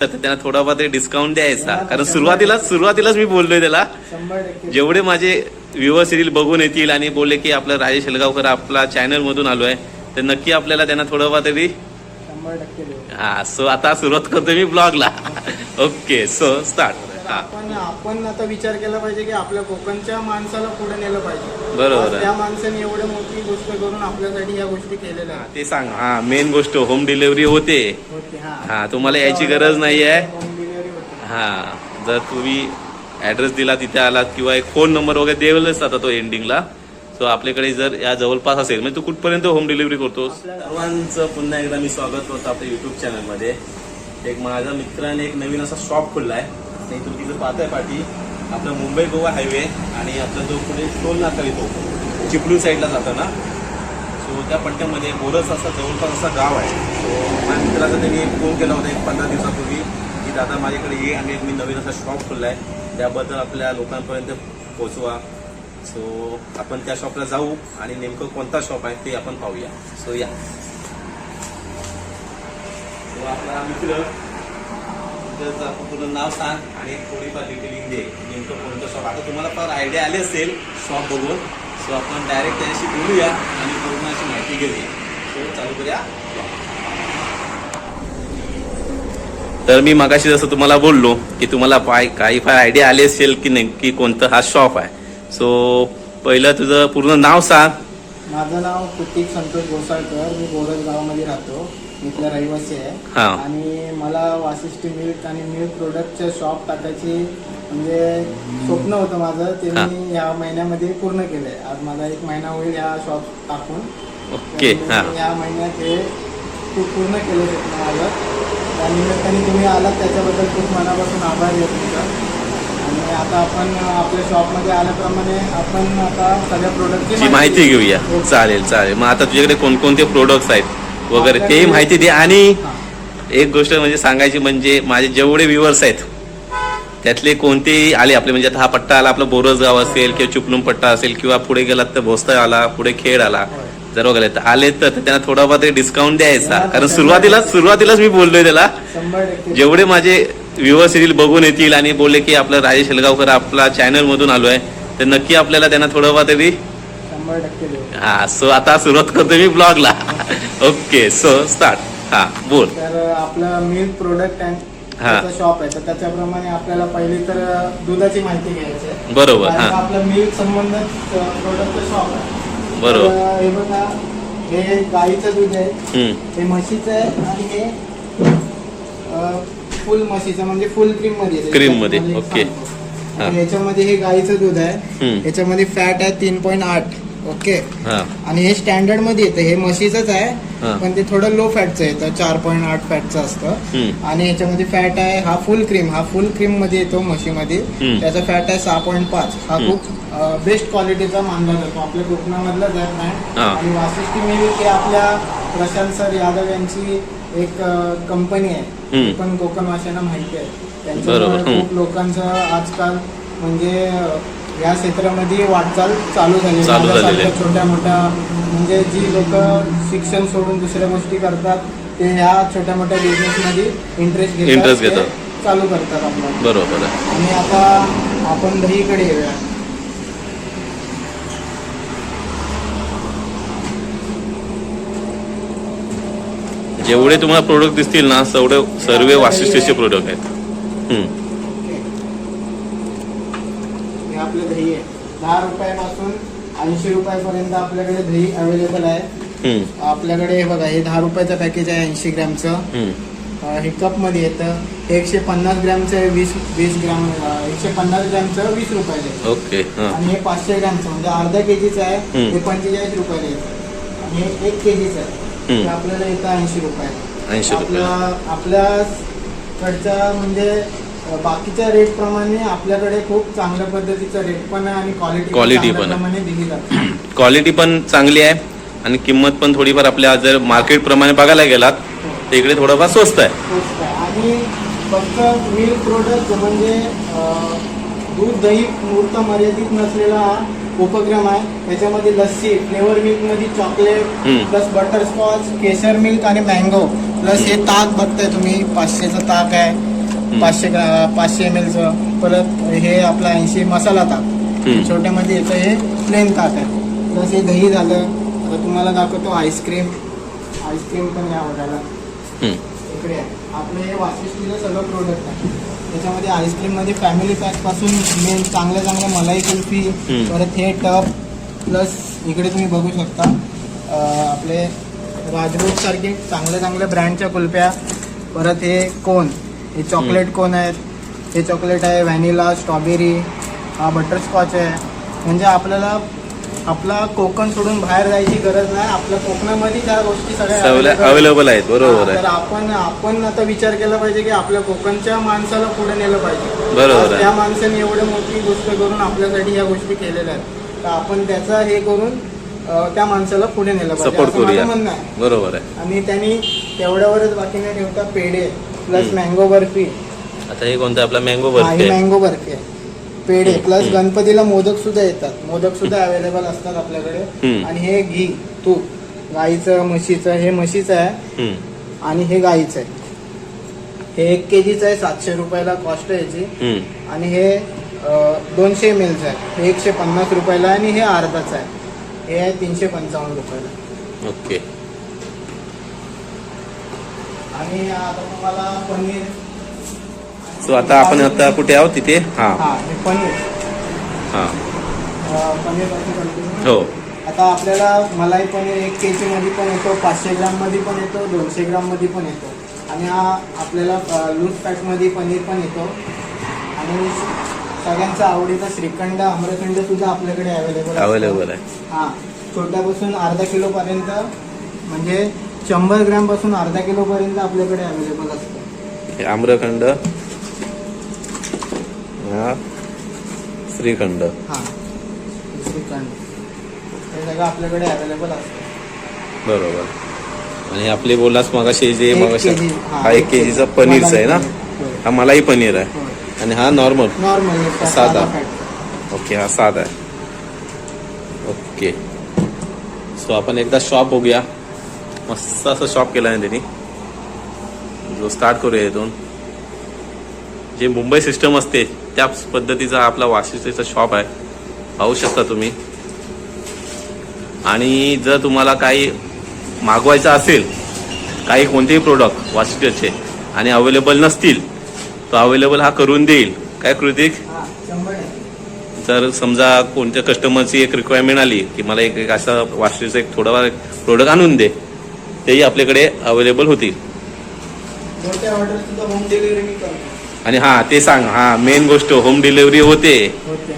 तर त्यांना थोडाफार तरी डिस्काउंट द्यायचा. कारण सुरुवातीला सुरुवातीलाच मी बोललोय त्याला. जेवढे माझे व्ह्युअर्स येतील बघून येतील आणि बोलले की आपलं राजेश हेलगावकर आपला चॅनल मधून आलोय तर नक्की आपल्याला त्यांना थोडंफार तरी हा सो आता सुरुवात करतो मी ब्लॉगला ओके सो स्टार्ट तर आपण आपण आता विचार केला पाहिजे की आपल्या कोकणच्या माणसाला पुढे नेलं पाहिजे. बरोबर आज आहे. त्या माणसाने एवढी मोठी गोष्ट करून आपल्यासाठी या गोष्टी केलेल्या आहेत. ते सांग. हा मेन गोष्ट होम डिलिव्हरी होते. होती, हा. हा तुम्हाला यायची गरज नाही आहे होम डिलिव्हरी होती. हा जर तुम्ही ऍड्रेस दिला तिथे आलात किंवा एक फोन नंबर वगैरे देवलच आता तो एंडिंगला सो आपल्याकडे जर या जवळपास असेल म्हणजे तू कुठपर्यंत होम डिलिव्हरी करतो सर्वांचं पुन्हा एकदा मी स्वागत करतो आपल्या युट्यूब चॅनलमध्ये एक माझ्या मित्राने एक नवीन असा शॉप खोलला आहे नाही तुम्ही तिथं पाहत आहे पाठी. आपला मुंबई गोवा हायवे आणि आपला जो पुढे टोल नाका येतो चिपळू साईडला जातो ना सो त्या पट्ट्यामध्ये बोरस असा जवळपास असा गाव आहे. सो माझ्या मित्राचा त्यांनी फोन केला होता एक पंधरा दिवसापूर्वी की दादा माझ्याकडे ये आणि एक मी नवीन असा शॉप खोलला आहे त्याबद्दल आपल्या लोकांपर्यंत पोचवा सो आपण त्या शॉपला जाऊ आणि नेमकं कोणता शॉप आहे ते आपण पाहूया. सो या. सो आपला मित्र त्याचं आपण पूर्ण नाव सांग आणि थोडीफार डिटेलिंग दे. नेमकं कोणतं शॉप आता तुम्हाला फार आयडिया आली असेल शॉप बघून. सो आपण डायरेक्ट त्याच्याशी बोलूया आणि पूर्ण अशी माहिती घेऊया. सो चालू करूया. तर मी मागाशी जसं तुम्हाला बोललो की तुम्हाला पाय काही फार आयडिया आली असेल की नेमकी कोणतं हा शॉप आहे. सो पहिलं तुझं पूर्ण नाव सांग. माझं नाव कुतिक संतोष गोसाळकर. मी बोरज गावामध्ये राहतो. मी इथला रहिवासी हा. आहे आणि मला वासिष्ठी मिल्क आणि मिल्क प्रोडक्टचं शॉप टाकायची म्हणजे स्वप्न होतं माझं. ते. मी या महिन्यामध्ये पूर्ण केलंय. आज माझा एक महिना होईल या शॉप टाकून. ओके तर हां. मी या महिन्यात हे खूप पूर्ण केलं स्वप्न माझं. त्या निमित्ताने तुम्ही आलात त्याच्याबद्दल खूप मनापासून आभारी आहे तुमचा. आणि आता आपण आपल्या शॉपमध्ये आल्याप्रमाणे आपण आता सगळ्या प्रोडक्टची माहिती घेऊया. चालेल चालेल. मग आता तुझ्याकडे कोणकोणते प्रोडक्ट्स आहेत वगैरे तेही माहिती दे. आणि. एक गोष्ट म्हणजे सांगायची म्हणजे माझे जेवढे व्ह्युअर्स आहेत त्यातले कोणतेही आले आपले म्हणजे आता हा पट्टा आला आपला बोरस गाव असेल किंवा चिपळूण पट्टा असेल किंवा पुढे गेलात तर भोसता आला पुढे खेड आला जर वगैरे तर आले तर त्यांना थोडाफार तरी डिस्काउंट द्यायचा. कारण सुरुवातीला सुरुवातीलाच मी बोललोय त्याला. जेवढे माझे व्ह्युअर्स येतील बघून येतील आणि बोलले की आपलं राजेश हेलगावकर आपला चॅनल मधून आलोय. तर नक्की आपल्याला त्यांना थोडंफार तरी हा सो आता सुरुवात करतो मी ब्लॉगला ओके सो स्टार्ट हा बोल. तर आपलं मिल्क प्रोडक्ट हा. अँड शॉप आहे. तर त्याच्याप्रमाणे आपल्याला पहिली तर दुधाची माहिती घ्यायची आहे. बरोबर हा. आपलं मिल्क संबंधित प्रोडक्टचं शॉप आहे. बरोबर. हे बघा हे गाईचं दूध आहे. हे म्हशीचं आहे आणि हे फुल म्हशीचं म्हणजे फुल क्रीममध्ये. Cream मध्ये, ओके. हा. याच्यामध्ये हे गाईचं दूध आहे. याच्यामध्ये फॅट आहे तीन पॉईंट आठ ओके आणि हे स्टँडर्डमध्ये येतं हे म्हशीचंच. आहे पण ते थोडं लो फॅटचं येतं चार पॉईंट आठ फॅटचं असतं आणि याच्यामध्ये फॅट आहे हा फुल क्रीम हा फुल क्रीममध्ये येतो म्हशीमध्ये. त्याचा फॅट आहे सहा पॉईंट पाच हा. खूप बेस्ट क्वालिटीचा मानला जातो आपल्या कोकणामधलाच आहे ब्रँड हा. आणि वासिष्ठी मिल्क हे आपल्या प्रशांत सर यादव यांची एक कंपनी आहे. पण कोकणवासियांना माहिती आहे. त्यांच्यामुळे. खूप लोकांचं आजकाल म्हणजे या क्षेत्रामध्ये वाटचाल चालू झाली छोट्या मोठ्या म्हणजे जी लोक शिक्षण सोडून दुसऱ्या गोष्टी करतात ते ह्या छोट्या मोठ्या बिझनेस मध्ये इंटरेस्ट घेतात ते घेतात. चालू करतात आपलं बरोबर आणि आता आपण दहीकडे येऊया. जेवढे तुम्हाला प्रोडक्ट दिसतील ना तेवढे सर्व वाशिष्ठचे प्रोडक्ट आहेत. हे आपलं दही आहे. दहा रुपयापासून ऐंशी रुपयापर्यंत आपल्याकडे दही अवेलेबल आहे. आपल्याकडे हे बघा हे दहा रुपयाचं पॅकेज आहे ऐंशी ग्रॅमचं. हे कपमध्ये येतं एकशे पन्नास ग्रॅमचं आहे वीस वीस ग्रॅम एकशे पन्नास ग्रॅमचं वीस रुपयाला आहे. ओके आणि हे पाचशे ग्रॅमचं म्हणजे अर्धा केजीचं आहे. हे पंचेचाळीस रुपयाला येतं आणि हे एक केजीचं आहे. आपल्याला येतं ऐंशी रुपयाला 80 रुपयाला. आपल्या आपल्याकडच्या म्हणजे अं, बाकीच्या रेट प्रमाणे आपल्याकडे खूप चांगल्या पद्धतीचं रेट पण आहे आणि क्वालिटी Quality पण आहे. प्रमाणे दिली जाते क्वालिटी पण चांगली आहे आणि किंमत पण थोडीफार आपल्या जर मार्केट प्रमाणे बघायला गेलात तर इकडे थोडंफार स्वस्त आहे. आणि फक्त मिल्क प्रोडक्ट म्हणजे अं, दूध दही मूर्त मर्यादित नसलेला हा उपक्रम आहे. त्याच्यामध्ये लस्सी फ्लेवर मिल्कमध्ये चॉकलेट. प्लस बटरस्कॉच केसर मिल्क आणि मँगो. प्लस हे ताक बघताय तुम्ही पाचशेचं ताक आहे. पाचशे ग्रा- पाचशे एम एलचं परत हे आपलं ऐंशी मसाला ताक. छोट्यामध्ये येतं हे प्लेन ताक आहे. प्लस हे दही झालं. आता तुम्हाला दाखवतो आईस्क्रीम. आईस्क्रीम पण या बघायला. इकडे आहे. आपलं हे वाशिष्ठीचं सगळं प्रोडक्ट आहे. त्याच्यामध्ये आईस्क्रीममध्ये फॅमिली पॅकपासून मेन चांगल्या चांगल्या मलाई कुल्फी. परत हे टप प्लस इकडे तुम्ही बघू शकता आपले राजभोग सारखे चांगल्या चांगल्या ब्रँडच्या कुल्फ्या परत हे कोन हे चॉकलेट कोन आहेत हे चॉकलेट आहे व्हॅनिला स्ट्रॉबेरी हा बटरस्कॉच आहे म्हणजे आपल्याला आपला कोकण सोडून बाहेर जायची गरज नाही. आपल्या कोकणामध्ये त्या गोष्टी सगळ्या. अवेलेबल आहेत. बरोबर तर आहे आपण आपण आता विचार केला पाहिजे की आपल्या कोकणच्या माणसाला पुढे नेलं पाहिजे. बरोबर. त्या माणसाने एवढी मोठी गोष्ट करून आपल्यासाठी या गोष्टी केलेल्या आहेत. तर आपण त्याचा हे करून त्या माणसाला पुढे नेलं पाहिजे. म्हणणं आहे. बरोबर आहे. आणि त्यांनी तेवढ्यावरच बाकी नाही ठेवता पेढे प्लस. मँगो बर्फी. आता हे कोणतं? आपला मँगो बर्फी मँगो बर्फी आहे. पेढे प्लस. गणपतीला मोदक सुद्धा येतात. मोदक सुद्धा अवेलेबल असतात आपल्याकडे. आणि हे घी तूप गाईचं म्हशीचं हे म्हशीचं आहे. आणि हे गाईचं आहे. हे एक के जीचं आहे सातशे रुपयाला कॉस्ट आहे याची. आणि हे दोनशे एम एलचं आहे. हे एकशे पन्नास रुपयाला आणि हे अर्धाचं आहे. हे आहे तीनशे पंचावन्न रुपयाला. ओके. आणि आता तुम्हाला पनीर सो आता आपण आता कुठे आहोत तिथे? हा. हा हे हा. हो. आता आपल्याला मलाई पनीर एक के जी मध्ये पण येतो पाचशे ग्राममध्ये पण येतो दोनशे ग्राममध्ये पण येतो. आणि हा आपल्याला लूज पॅकमध्ये पनीर पण येतो. आणि सगळ्यांचा आवडीचा श्रीखंड आम्रखंड सुद्धा आपल्याकडे अवेलेबल अवेलेबल आहे. हा. छोट्यापासून अर्धा किलो पर्यंत म्हणजे शंभर ग्रॅमपासून अर्धा किलो पर्यंत आपल्याकडे अवेलेबल असतं. हे आम्रखंड हा. श्रीखंड. हा. श्रीखंड. हे सगळं आपल्याकडे अवेलेबल असतं. बरोबर. आणि आपले बोललास मगाशी जे एक मगाशी हा एक केजीचा पनीरचा आहे ना? हा मलाई पनीर आहे. आणि हा नॉर्मल? नॉर्मल साधा. फॅट ओके हा साधा आहे. ओके. सो आपण एकदा शॉप बघूया. मस्त असं शॉप केलं आहे त्यांनी. जो स्टार्ट करूया इथून. जे मुंबई सिस्टम असते. त्याच पद्धतीचा आपला वाशिष्ठीचा शॉप आहे. पाहू शकता तुम्ही. आणि जर तुम्हाला काही मागवायचं असेल काही कोणतेही प्रोडक्ट वाशिष्ठीचे आणि अवेलेबल नसतील तर अवेलेबल हा करून देईल. काय कृतिक? हा. जर समजा कोणत्या कस्टमरची एक रिक्वायरमेंट आली की मला एक एक असा वाशिष्ठीचं एक थोडंफार प्रोडक्ट आणून दे तेही आपल्याकडे अवेलेबल होतील. आणि हा ते सांग हा मेन गोष्ट होम डिलिव्हरी होते.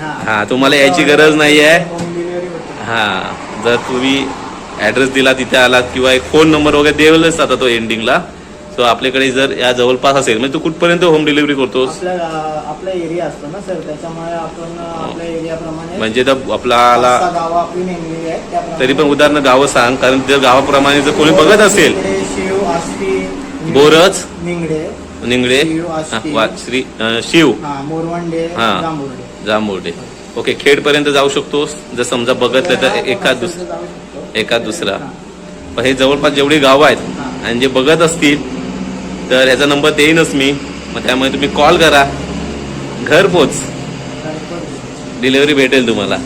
हा. हा तुम्हाला यायची गरज नाही आहे. हा जर तुम्ही ऍड्रेस दिला तिथे आलात किंवा एक फोन नंबर वगैरे देवलच आता तो एंडिंगला सो आपल्याकडे जर या जवळपास असेल म्हणजे तू कुठपर्यंत होम डिलिव्हरी करतोस? आपला एरिया असतो ना सर त्याच्यामुळे आपण आपल्या एरियाप्रमाणे म्हणजे तर आपल्याला तरी पण उदाहरण गावं सांग कारण जर गावाप्रमाणे जर कोणी बघत असेल बोरज? निंगडे. निंगडे. वा- श्री शिव. हा मोरवंडे हा. जांभुर्डे. ओके खेड पर्यंत जाऊ शकतोस. जर समजा बघितलं तर एका दुस जाऊ शकतो. एका दुसरा. पण हे जवळपास जेवढी गावं आहेत. आणि जे बघत असतील तर याचा नंबर देईनच मी. मग त्यामुळे तुम्ही कॉल करा. घर पोच. डिलिव्हरी भेटेल तुम्हाला.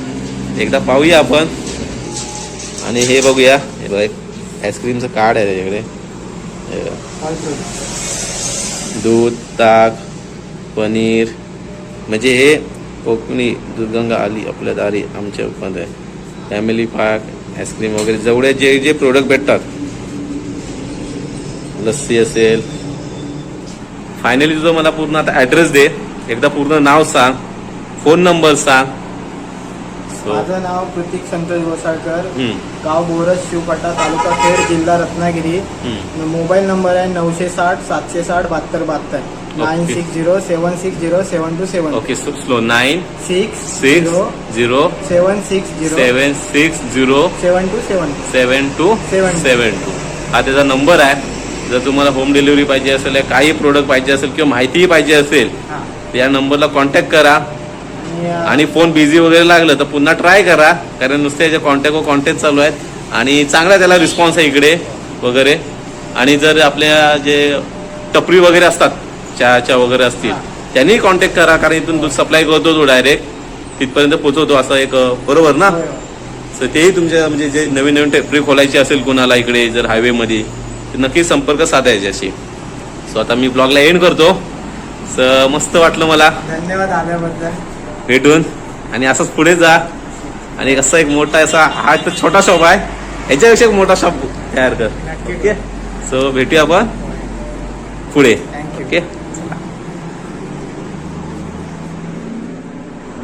एकदा पाहूया आपण. आणि हे बघूया. हे बघ एक आईस्क्रीमचं कार्ड आहे त्याच्याकडे. दूध ताक पनीर म्हणजे हे कोकणी दुर्गंगा आली आपल्या दारी आमच्या उपमध्ये. फॅमिली पार्क आईस्क्रीम वगैरे जेवढे जे जे प्रोडक्ट भेटतात. लस्सी असेल. फायनली तुझं मला पूर्ण आता ॲड्रेस दे. एकदा पूर्ण नाव सांग. फोन नंबर सांग. माझं नाव प्रतीक संतोष गोसाळकर. गाव बोरस शिवपटा तालुका खेड जिल्हा रत्नागिरी. मोबाईल नंबर आहे नऊशे साठ सातशे साठ बहात्तर बहात्तर. Nine six zero seven six zero seven two seven. Okay slow. Nine six six zero seven six zero seven six zero seven two seven. Seven two Seven. Seven two. हा त्याचा number आहे. जर तुम्हाला होम डिलिव्हरी पाहिजे असेल काही product पाहिजे असेल किंवा माहितीही पाहिजे असेल या नंबरला कॉन्टॅक्ट करा. आणि फोन बिझी वगैरे लागलं तर पुन्हा ट्राय करा. कारण नुसते याचे कॉन्टॅक्ट व कॉन्टॅक्ट चालू आहेत. आणि चांगला त्याला रिस्पॉन्स आहे इकडे वगैरे. आणि जर आपल्या जे टपरी वगैरे असतात चहाच्या वगैरे असतील हा. त्यांनी कॉन्टॅक्ट करा. कारण इथून दूध सप्लाय करतो तो डायरेक्ट तिथपर्यंत पोहोचवतो. असं एक बरोबर ना. तर तेही तुमच्या म्हणजे जे नवीन नवीन फॅक्टरी खोलायची असेल कुणाला इकडे जर हायवेमध्ये तर नक्की संपर्क साधायचे अशी सो आता मी ब्लॉगला एंड करतो. स मस्त वाटलं मला. धन्यवाद आल्याबद्दल. भेटून आणि असंच पुढे जा. आणि असा एक मोठा असा हा तर छोटा शॉप आहे. ह्याच्यापेक्षा एक मोठा शॉप तयार कर. ओके सो भेटूया आपण पुढे. ओके